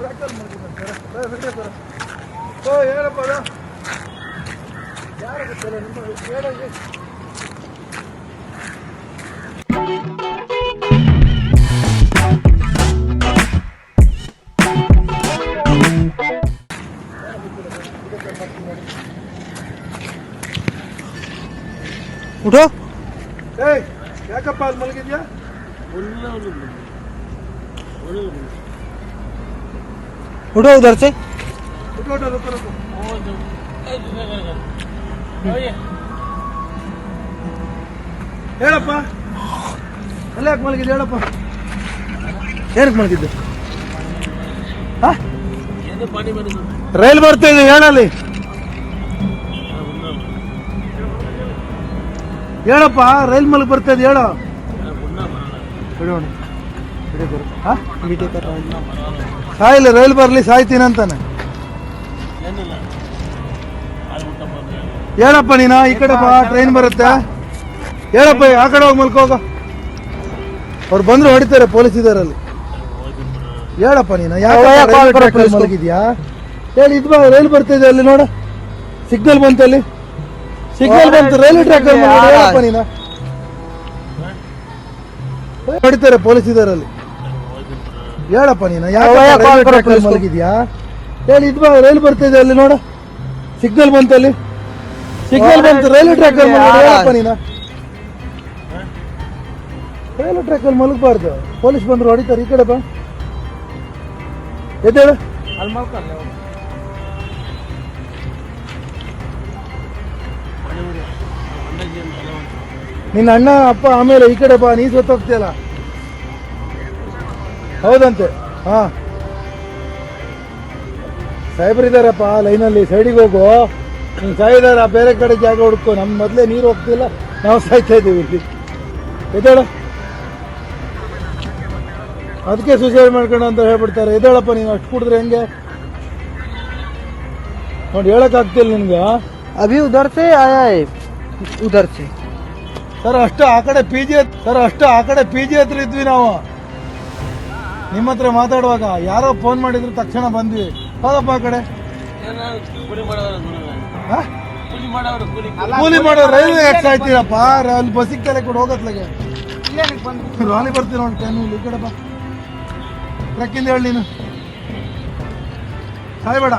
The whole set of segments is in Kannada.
ಟ್ರ್ಯಾಕಲ್ಲಿ ವಿಡಿಯೋ ಓ ಏನಪ್ಪ ಅದು ಯಾರು ಗೊತ್ತಲ್ಲ ನಿಮ್ಮ ಹೇಳಿ उठो ಏಯ್ ಯಾಕಪ್ಪ ಅಲ್ಲಿ ಮಲಗಿದ್ಯಾ उठो उधर से ಉಟ್ಕೊಟ್ಟು ರೊಕ್ಕ ರೊಕ್ಕ ಹೇಳಪ್ಪ ಎಲ್ಲ ಯಾಕೆ ಮಲಗಿದ್ದೆ ಹೇಳಪ್ಪ ಏನಕ್ಕೆ ಮಲಗಿದ್ದೆ ಹಾ ರೈಲ್ ಬರ್ತಾ ಇದೆ ಹೇಳಲ್ಲಿ ಹೇಳಪ್ಪ ರೈಲ್ ಮಲಗಿ ಬರ್ತಾ ಇದೆ ಹೇಳು ಬಿಡೋಣ ಬಿಡಿ ಬರು ಹಾ वीडियो कर रहा हूँ ಸಾಯಿಲ್ಲ ರೈಲ್ ಬರಲಿ ಸಾಯ್ತೀನಿ ಅಂತಾನೆ. ಹೇಳಪ್ಪ ನೀನು ಈ ಕಡೆ ಬಾ ಟ್ರೈನ್ ಬರುತ್ತೆ. ಹೇಳಪ್ಪ ಆ ಕಡೆ ಹೋಗಿ ಮಲ್ಕೋಗ ಅವ್ರು ಬಂದ್ರು ಹೊಡಿತಾರೆ ಪೊಲೀಸ್ ಇದಾರಲ್ಲಿ. ಹೇಳಪ್ಪ ನೀನು ಯಾಕೆ? ಮಲಗಿದ್ಯಾ? ಹೇಳಿ ಇದು ಬಾ ರೈಲ್ ಬರ್ತಿದೆ ಅಲ್ಲಿ ನೋಡ. ಸಿಗ್ನಲ್ ಬಂತು ಅಲ್ಲಿ. ಸಿಗ್ನಲ್ ಬಂತು ರೈಲ್ವೆ ಟ್ರ್ಯಾಕ್ ಹೇಳಪ್ಪ ನೀನು. ಹೊಡಿತಾರೆ ಪೊಲೀಸ್ ಇದಾರಲ್ಲಿ. ಹೇಳಪ್ಪ ನೀನು? ಮಲಗಿದ್ಯಾ? ಹೇಳಿ ಇದು ರೈಲ್ ಬರ್ತಾ ಬರ್ತಿದೆ ಅಲ್ಲಿ ನೋಡ. ಸಿಗ್ನಲ್ ಬಂತು ಅಲ್ಲಿ. ಸಿಗ್ನಲ್ ಬಂತು ರೈಲ್ವೆ ಟ್ರ್ಯಾಕ್ ಹೇಳಪ್ಪ ನೀನು. ರೈಲ್ವೆ ಟ್ರ್ಯಾಕ್ ಅಲ್ಲಿ ಮಲಗಬಾರ್ದು. ಪೊಲೀಸ್ ಬಂದ್ರು ಹೊಡಿತಾರೆ. ಈ ಕಡೆ ಬಾ. ಎದ್ದೇಳು. ನಿನ್ನ ಅಣ್ಣ ಅಪ್ಪ ಆಮೇಲೆ ಈ ಕಡೆ ಬಾ. ನೀ ಸತ್ತೋಗ್ತೀಯಲ್ಲ. ಹೌದಂತೆ. ಹಾಂ. ಸಾಹೇಬ್ರು ಇದ್ದಾರಪ್ಪ ಲೈನಲ್ಲಿ ಸೈಡಿಗೆ ಹೋಗು. ನೀನು ಸಾಯಿದಾರ ಬೇರೆ ಕಡೆ ಜಾಗ ಹುಡ್ಕೋ. ನಮ್ಮ ಮೊದಲೇ ನೀರು ಹೋಗ್ತಿಲ್ಲ ನಾವು ಸಾಯ್ತಾ ಇದ್ದೀವಿ ಇಲ್ಲಿ. ಅದಕ್ಕೆ ಸುಸೈಡ್ ಮಾಡ್ಕೊಂಡು ಅಂತ ಹೇಳ್ಬಿಡ್ತಾರೆ. ಎದ್ದೇಳಪ್ಪ ನೀನು ಅಷ್ಟು ಕುಡಿದ್ರೆ ಹೆಂಗೆ? ನೋಡಿ ಹೇಳೋಕ್ಕಾಗ್ತಿಲ್ಲ ನಿನ್ಗೆ ಅಭಿ ಉದರ್ಸೆ ಆಯ್ ಉದರ್ಸೆ ಸರ್ ಅಷ್ಟು ಆ ಕಡೆ ಪಿ ಜಿ ಸರ್ ಅಷ್ಟು ಆ ಕಡೆ ಪಿ ಜಿ ಹತ್ರ ಇದ್ವಿ ನಾವು. ನಿಮ್ಮ ಹತ್ರ ಮಾತಾಡುವಾಗ ಯಾರೋ ಫೋನ್ ಮಾಡಿದ್ರು ತಕ್ಷಣ ಬಂದ್ವಿ. ಹೋಗಪ್ಪ ಆ ಕಡೆ? ಕೂಲಿ ಮಾಡೋ ರೈಲ್ವೆ ಯಾಕೆ ಆಯ್ತೀರಪ್ಪ ಅಲ್ಲಿ ಬಸ್ಸಿಗೆ ತಲೆ ಕೊಡು ಹೋಗತ್ಲಾಗೆ. ರಾಲಿ ಬರ್ತೀನಿ ನೋಡಿ ಟೈಮ್ ಇಲ್ಲಿ ಈ ಕಡೆ ಬಾ. ಟ್ರಕ್ಕಿಂದ ಹೇಳಿ ನೀನು. ಸಾಯ್ಬೇಡ.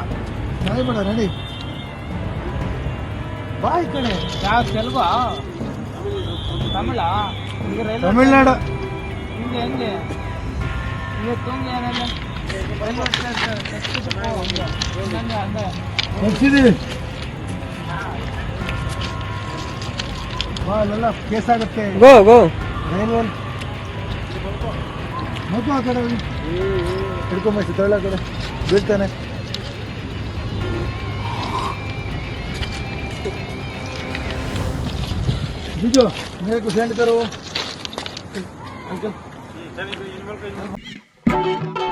ಸಾಯ್ಬೇಡ ರೆಡಿ ಬಾ ಈ ಕಡೆ. ಯಾವ ತೆಲುಗು? ತಮಿಳ? ಈಗ ರೈಲ್ವೆ ತಮಿಳ್ನಾಡು. ಹಿಂಗೆ ಹೆಂಗೆ ಈಗ ತುಂಬ ಏನಿಲ್ಲ ರೈಲ್ವೆ ಸ್ಟೇಷನ್ ಎಕ್ಸ್ಪ್ರೆಸ್ ಪೋ ಹಂಗೆ ಹಂಗೆ ಹಂಗೆ ಮುಗಿಸಿದೀವಿ ಬಾ ಅಲ್ಲೆಲ್ಲ ಕೇಸ್ ಆಗುತ್ತೆ गो गो ರೈಲ್ವೆ ಮಗು ಆ ಕಡೆ ಹಿಡ್ಕೊಂಬಸಿ ತೊಳ್ಳ ಕಡೆ ಬೀಳ್ತಾನೆ ಬಿಜು मेरे को सेंड करो अंकल Thank you.